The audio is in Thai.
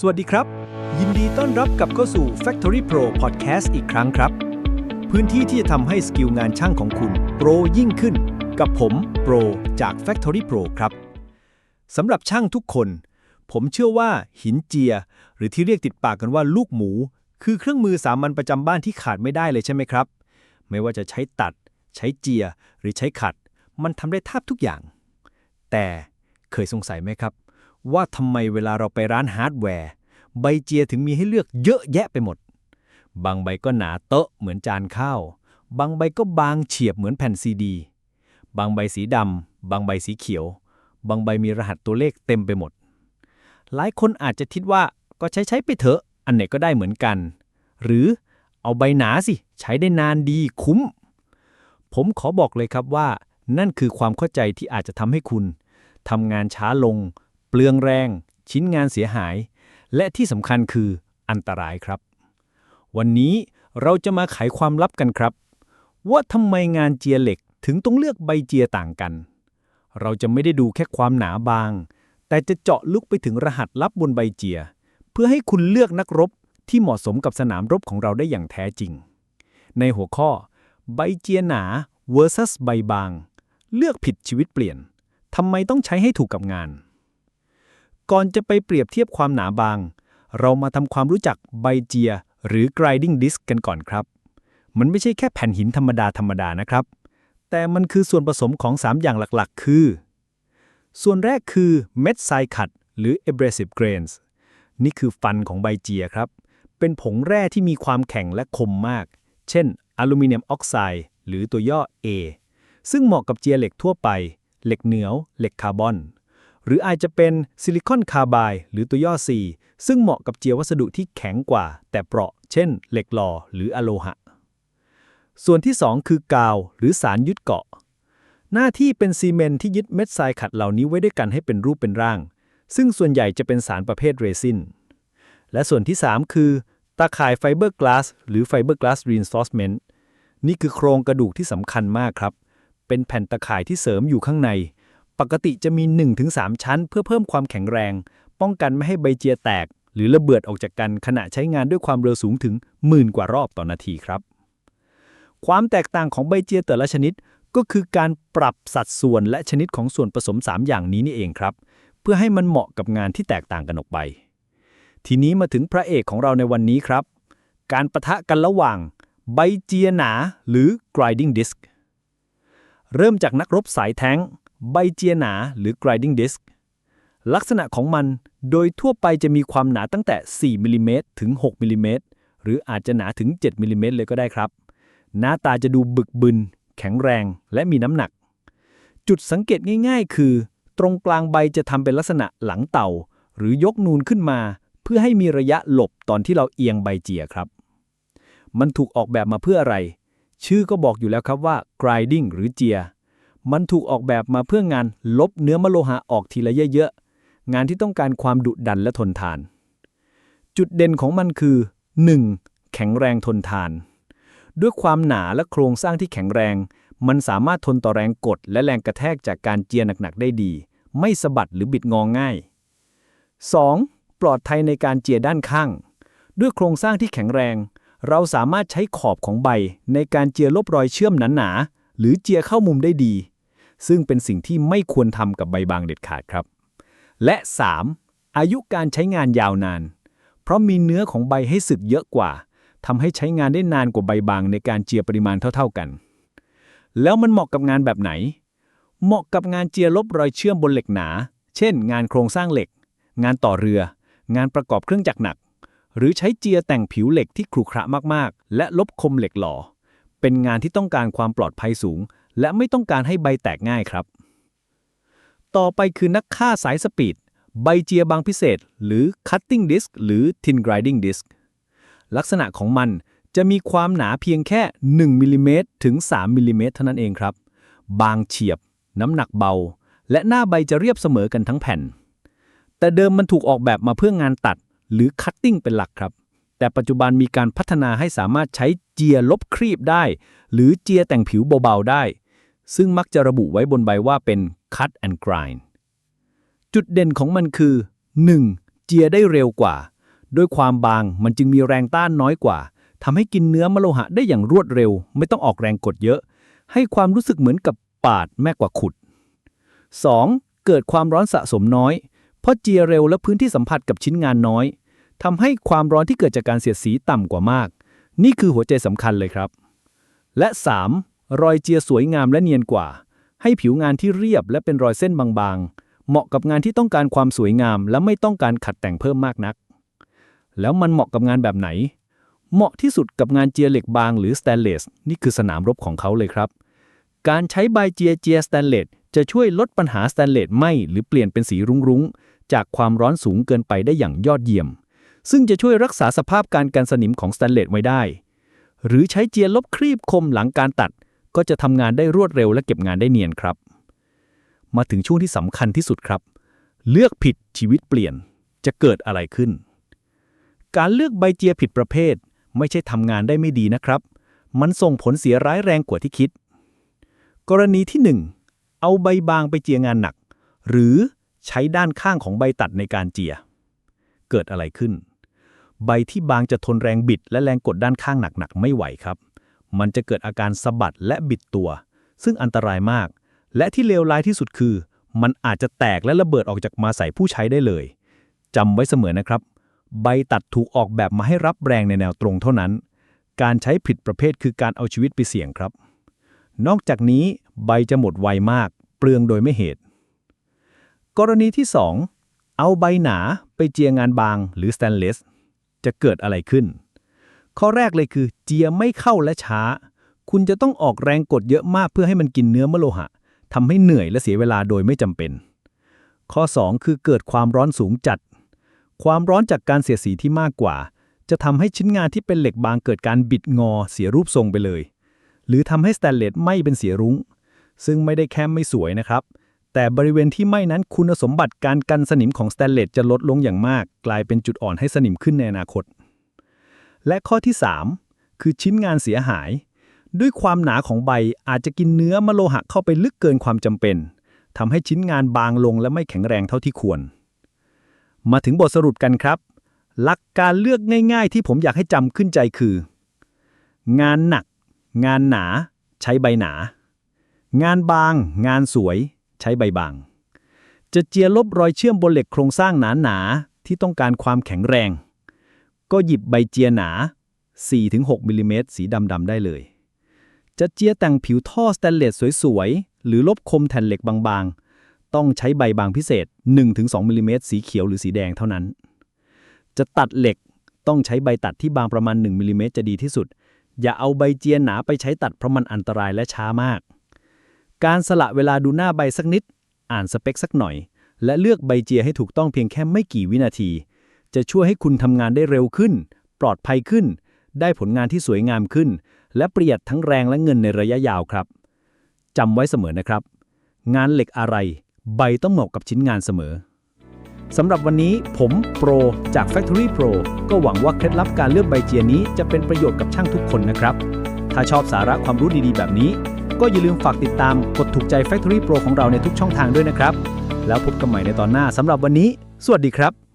สวัสดีครับ ยินดีต้อนรับกลับเข้าสู่ Factory Pro Podcast อีกครั้งครับ พื้นที่ที่จะทำให้สกิลงานช่างของคุณโปรยิ่งขึ้น กับผมโปรจาก Factory Pro ครับสำหรับช่างทุกคน ผมเชื่อว่าหินเจีย หรือที่เรียกติดปากกันว่าลูกหมู คือเครื่องมือสามัญประจำบ้านที่ขาดไม่ได้เลยใช่ไหมครับ ไม่ว่าจะใช้ตัด ใช้เจีย หรือใช้ขัด มันทำได้แทบทุกอย่าง แต่เคยสงสัยไหมครับ ว่าทำไมเวลาเราไปร้านฮาร์ดแวร์ ใบเจียถึงมีให้เลือกเยอะแยะไปหมด บางใบก็หนาเตอะเหมือนจานข้าว บางใบก็บางเฉียบเหมือนแผ่นซีดี บางใบสีดำ บางใบสีเขียว บางใบมีรหัสตัวเลขเต็มไปหมด หลายคนอาจจะคิดว่าก็ใช้ใช้ไปเถอะ อันไหนก็ได้เหมือนกัน หรือเอาใบหนาสิ ใช้ได้นานดีคุ้ม ผมขอบอกเลยครับว่า นั่นคือความเข้าใจที่อาจจะทำให้คุณทำงานช้าลง ลืองแรง ชิ้นงานเสียหาย และที่สำคัญคืออันตรายครับ วันนี้เราจะมาไขความลับกันครับ ว่าทำไมงานเจียเหล็กถึงต้องเลือกใบเจียต่างกัน เราจะไม่ได้ดูแค่ความหนาบาง แต่จะเจาะลึกไปถึงรหัสลับบนใบเจีย เพื่อให้คุณเลือกนักรบที่เหมาะสมกับสนามรบของเราได้อย่างแท้จริง ในหัวข้อ ใบเจียหนา versus ใบบาง เลือกผิดชีวิตเปลี่ยนทำไมต้องใช้ให้ถูกกับงาน ก่อนจะไปเปรียบเทียบความหนาบาง เรามาทำความรู้จักใบเจีย หรือ grinding disc กันก่อนครับ มันไม่ใช่แค่แผ่นหินธรรมดาธรรมดานะครับ แต่มันคือส่วนผสมของ 3 อย่างหลักๆ คือ ส่วนแรกคือเม็ดทรายขัด หรือ abrasive grains นี่คือฟันของใบเจียครับ เป็นผงแร่ที่มีความแข็งและคมมาก เช่น อลูมิเนียมออกไซด์หรือตัวย่อ A ซึ่งเหมาะกับเจียเหล็กทั่วไป เหล็กเหนียว เหล็กคาร์บอน หรืออาจจะเป็นซิลิคอนคาร์บายหรือตัวย่อ C ซึ่งเหมาะกับเจียวัสดุที่แข็งกว่า แต่เปราะ เช่น เหล็กหล่อหรืออะโลหะ ส่วนที่ 2 คือกาวหรือสารยึดเกาะ หน้าที่เป็นซีเมนต์ที่ยึดเม็ดทรายขัดเหล่านี้ไว้ด้วยกันให้เป็นรูปเป็นร่าง ซึ่งส่วนใหญ่จะเป็นสารประเภทเรซิน และส่วนที่ 3 คือ ตาข่ายไฟเบอร์กลาสหรือไฟเบอร์กลาสรีนฟอร์สเมนต์นี่คือโครงกระดูกที่สำคัญมากครับ เป็นแผ่นตะข่ายที่เสริมอยู่ข้างใน ปกติจะมี 1-3 ชั้นเพื่อเพิ่มความแข็งแรง ป้องกันไม่ให้ใบเจียแตก หรือระเบิดออกจากกันขณะใช้งานด้วยความเร็วสูงถึงหมื่นกว่ารอบต่อนาทีครับ ความแตกต่างของใบเจียแต่ละชนิดก็คือการปรับสัดส่วนและชนิดของส่วนผสม 3 อย่างนี้นี่เองครับ เพื่อให้มันเหมาะกับงานที่แตกต่างกันออกไป ทีนี้มาถึงพระเอกของเราในวันนี้ครับ การประทะกันระหว่างใบเจียหนาหรือ grinding disc เริ่มจากนักรบสายแท้ง ใบเจียหนาหรือ grinding disc ลักษณะของมันโดยทั่วไปจะมีความหนาตั้งแต่ 4มิลลิเมตรถึง 6มิลลิเมตรหรืออาจจะหนาถึง 7มิลลิเมตรเลยก็ได้ครับ หน้าตาจะดูบึกบึน แข็งแรง และมีน้ำหนัก จุดสังเกตง่าย ๆ คือ ตรงกลางใบจะทำเป็นลักษณะหลังเต่า หรือยกนูนขึ้นมา เพื่อให้มีระยะหลบตอนที่เราเอียงใบเจียครับ มันถูกออกแบบมาเพื่ออะไร ชื่อก็บอกอยู่แล้วครับว่า grinding หรือเจีย มันถูกออกแบบมาเพื่องานลบเนื้อมโลหะออกทีละเยอะๆ งานที่ต้องการความดุดันและทนทาน จุดเด่นของมันคือ 1. แข็งแรงทนทาน ด้วยความหนาและโครงสร้างที่แข็งแรง มันสามารถทนต่อแรงกด และแรงกระแทกจากการเจียหนักๆได้ดี ไม่สะบัดหรือบิดงอง่าย 2. ปลอดภัยในการเจียด้านข้าง ด้วยโครงสร้างที่แข็งแรง เราสามารถใช้ขอบของใบในการเจียลบรอยเชื่อมหนาๆหรือเจียเข้ามุมได้ดี ซึ่งเป็นสิ่งที่ไม่ควรทำกับใบบางเด็ดขาดครับ และ 3. อายุการใช้งานยาวนาน เพราะมีเนื้อของใบให้สึกเยอะกว่าทำให้ใช้งานได้นานกว่าใบบางในการเจียปริมาณเท่า ๆกัน แล้วมันเหมาะกับงานแบบไหน เหมาะกับงานเจียลบรอยเชื่อมบนเหล็กหนา เช่น งานโครงสร้างเหล็ก งานต่อเรือ งานประกอบเครื่องจักรหนัก หรือใช้เจียแต่งผิวเหล็กที่ขรุขระมากๆ และลบคมเหล็กหล่อ เป็นงานที่ต้องการความปลอดภัยสูง และไม่ต้องการให้ใบแตกง่ายครับ ต่อไปคือนักฆ่าสายสปีด ใบเจียบางพิเศษ หรือ cutting disc หรือ tin grinding disc ลักษณะของมันจะมีความหนาเพียงแค่ 1มิลลิเมตรถึง 3มิลลิเมตรเท่านั้นเองครับ บางเฉียบ น้ำหนักเบา และหน้าใบจะเรียบเสมอกันทั้งแผ่น แต่เดิมมันถูกออกแบบมาเพื่องานตัด หรือ cutting เป็นหลักครับ แต่ปัจจุบันมีการพัฒนาให้สามารถใช้เจียลบครีบได้ หรือเจียแต่งผิวเบาๆได้ ซึ่งมักจะระบุไว้บนใบว่าเป็น cut and grind จุดเด่นของมันคือ 1. เจียได้เร็วกว่า ด้วยความบางมันจึงมีแรงต้านน้อยกว่าทำให้กินเนื้อมโลหะได้อย่างรวดเร็ว ไม่ต้องออกแรงกดเยอะ ให้ความรู้สึกเหมือนกับปาดแม่กว่าขุด 2. เกิดความร้อนสะสมน้อย เพราะเจียเร็วและพื้นที่สัมผัสกับชิ้นงานน้อยทำให้ความร้อนที่เกิดจากการเสียดสีต่ำกว่ามาก นี่คือหัวใจสำคัญเลยครับ และ 3. รอยเจียสวยงามและเนียนกว่า ให้ผิวงานที่เรียบและเป็นรอยเส้นบางๆ เหมาะกับงานที่ต้องการความสวยงาม และไม่ต้องการขัดแต่งเพิ่มมากนัก แล้วมันเหมาะกับงานแบบไหน เหมาะที่สุดกับงานเจียเหล็กบางหรือสแตนเลสนี่คือสนามรบของเขาเลยครับ การใช้ใบเจียเจียสแตนเลสจะช่วยลดปัญหาสแตนเลสไหมหรือเปลี่ยนเป็นสีรุ้งๆ จากความร้อนสูงเกินไปได้อย่างยอดเยี่ยม ซึ่งจะช่วยรักษาสภาพการกันสนิมของสแตนเลสไว้ได้ หรือใช้เจียลบครีบคมหลังการตัด ก็จะทำงานได้รวดเร็วและเก็บงานได้เนียนครับ มาถึงช่วงที่สำคัญที่สุดครับ เลือกผิดชีวิตเปลี่ยนจะเกิดอะไรขึ้น การเลือกใบเจียผิดประเภท ไม่ใช่ทำงานได้ไม่ดีนะครับ มันส่งผลเสียร้ายแรงกว่าที่คิด กรณีที่ 1 เอาใบบางไปเจียงานหนัก หรือใช้ด้านข้างของใบตัดในการเจีย เกิดอะไรขึ้น ใบที่บางจะทนแรงบิดและแรงกดด้านข้างหนักๆไม่ไหวครับ มันจะเกิดอาการสะบัดและบิดตัว ซึ่งอันตรายมาก และที่เลวร้ายที่สุดคือ มันอาจจะแตกและระเบิดออกจากมาใส่ผู้ใช้ได้เลยจำไว้เสมอนะครับ ใบตัดถูกออกแบบมาให้รับแรงในแนวตรงเท่านั้น การใช้ผิดประเภทคือการเอาชีวิตไปเสี่ยงครับ นอกจากนี้ใบจะหมดไวมาก เปลืองโดยไม่เหตุ กรณีที่ 2 เอาใบหนาไปเจียงานบางหรือสแตนเลสจะเกิดอะไรขึ้น ข้อแรกเลยคือเจียไม่เข้าและช้า คุณจะต้องออกแรงกดเยอะมากเพื่อให้มันกินเนื้อมะโลหะทำให้เหนื่อยและเสียเวลาโดยไม่จำเป็น ข้อ 2 คือเกิดความร้อนสูงจัด ความร้อนจากการเสียดสีที่มากกว่า จะทำให้ชิ้นงานที่เป็นเหล็กบางเกิดการบิดงอเสียรูปทรงไปเลย หรือทำให้สแตนเลสไหม้เป็นเสียรุง้ง ซึ่งไม่ได้แค่ไม่สวยนะครับ แต่บริเวณที่ไหม้นั้นคุณสมบัติการกันสนิมของสแตนเลสจะลดลงอย่างมาก กลายเป็นจุดอ่อนให้สนิมขึ้นในอนาคต และข้อที่ 3 คือชิ้นงานเสียหาย ด้วยความหนาของใบอาจจะกินเนื้อมโลหะเข้าไปลึกเกินความจำเป็นทำให้ชิ้นงานบางลงและไม่แข็งแรงเท่าที่ควร มาถึงบทสรุปกันครับ หลักการเลือกง่ายๆ ที่ผมอยากให้จำขึ้นใจคือ งานหนัก งานหนา ใช้ใบหนา งานบาง งานสวย ใช้ใบบาง จะเจียลบรอยเชื่อมบนเหล็กโครงสร้างหนาๆที่ต้องการความแข็งแรง ก็หยิบใบเจียหนา 4-6มิลลิเมตรสีดำๆได้เลย จะเจียแต่งผิวท่อสแตนเลสสวยๆ หรือลบคมแผ่นเหล็กบางๆ ต้องใช้ใบบางพิเศษ 1-2มิลลิเมตรสีเขียวหรือสีแดงเท่านั้น จะตัดเหล็กต้องใช้ใบตัดที่บางประมาณ 1มิลลิเมตรจะดีที่สุด อย่าเอาใบเจียหนาไปใช้ตัดเพราะมันอันตรายและช้ามาก การสละเวลาดูหน้าใบสักนิด อ่านสเปคสักหน่อย และเลือกใบเจียให้ถูกต้องเพียงแค่ไม่กี่วินาที จะช่วยให้คุณทำงานได้เร็วขึ้น ปลอดภัยขึ้น ได้ผลงานที่สวยงามขึ้น และประหยัดทั้งแรงและเงินในระยะยาวครับจำไว้เสมอนะครับ งานเหล็กอะไร ใบต้องเหมาะกับชิ้นงานเสมอสำหรับวันนี้ผมโปรจาก Factory Pro ก็หวังว่าเคล็ดลับการเลือกใบเจียนี้จะเป็นประโยชน์กับช่างทุกคนนะครับ ถ้าชอบสาระความรู้ดีๆ แบบนี้ ก็อย่าลืมฝากติดตามกดถูกใจ Factory Pro ของเราในทุกช่องทางด้วยนะครับ แล้วพบกันใหม่ในตอนหน้าสำหรับวันนี้ สวัสดีครับ